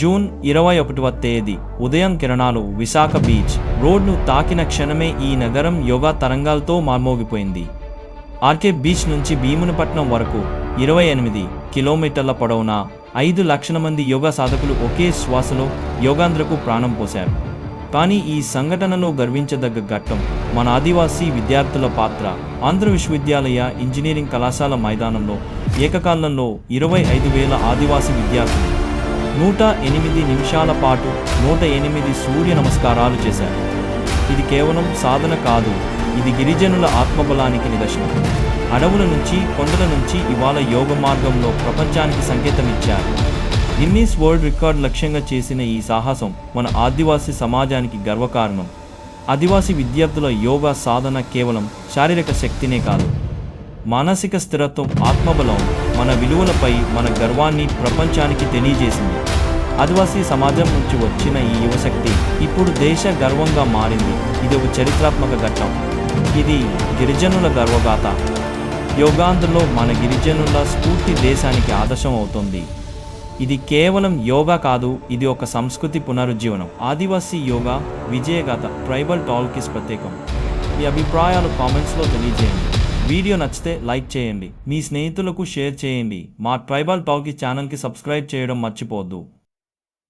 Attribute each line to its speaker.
Speaker 1: June ఇరవై ఒకటవ తేదీ ఉదయం కిరణాలు విశాఖ బీచ్. రోడ్ను తాకిన క్షణమే ఈ నగరం యోగా తరంగాలతో మార్మోగిపోయింది. ఆర్కే బీచ్ నుంచి భీమునిపట్నం వరకు ఇరవై ఎనిమిది కిలోమీటర్ల పొడవున ఐదు లక్షల మంది యోగా సాధకులు ఒకే శ్వాసలో యోగాంధ్రకు ప్రాణం పోశారు. కానీ ఈ సంఘటనలో గర్వించదగ్గ ఘట్టం మన ఆదివాసీ విద్యార్థుల పాత్ర. ఆంధ్ర విశ్వవిద్యాలయ ఇంజనీరింగ్ కళాశాల మైదానంలో ఏకకాలంలో ఇరవై ఐదు వేల ఆదివాసీ విద్యార్థులు నూట ఎనిమిది నిమిషాల పాటు నూట ఎనిమిది సూర్య నమస్కారాలు చేశారు. ఇది కేవలం సాధన కాదు ఇది గిరిజనుల ఆత్మబలానికి నిదర్శనం. అడవుల నుంచి కొండల నుంచి ఇవాళ యోగ మార్గంలో ప్రపంచానికి సంకేతం ఇచ్చారు. గిన్నీస్ వరల్డ్ రికార్డ్ లక్ష్యంగా చేసిన ఈ సాహసం మన ఆదివాసీ సమాజానికి గర్వకారణం. ఆదివాసీ విద్యార్థుల యోగా సాధన కేవలం శారీరక శక్తినే కాదు మానసిక స్థిరత్వం ఆత్మబలం మన విలువలపై మన గర్వాన్ని ప్రపంచానికి తెలియజేసింది. ఆదివాసీ సమాజం నుంచి వచ్చిన ఈ యువశక్తి ఇప్పుడు దేశ గర్వంగా మారింది. ఇది ఒక చరిత్రాత్మక ఘట్టం. ఇది గిరిజనుల గర్వగాథ. యోగాంధ్రలో మన గిరిజనుల స్ఫూర్తి దేశానికి ఆదర్శం అవుతుంది. ఇది కేవలం యోగా కాదు ఇది ఒక సంస్కృతి పునరుజ్జీవనం. ఆదివాసీ యోగా విజయగాథ ట్రైబల్ టాల్కిస్ ప్రత్యేకం. ఈ అభిప్రాయాలు కామెంట్స్లో తెలియజేయండి. వీడియో నచ్చితే లైక్ చేయండి. మీ స్నేహితులకు షేర్ చేయండి. మా ట్రైబల్ టాకీ ఛానల్కి సబ్స్క్రైబ్ చేయడం మర్చిపోద్దు.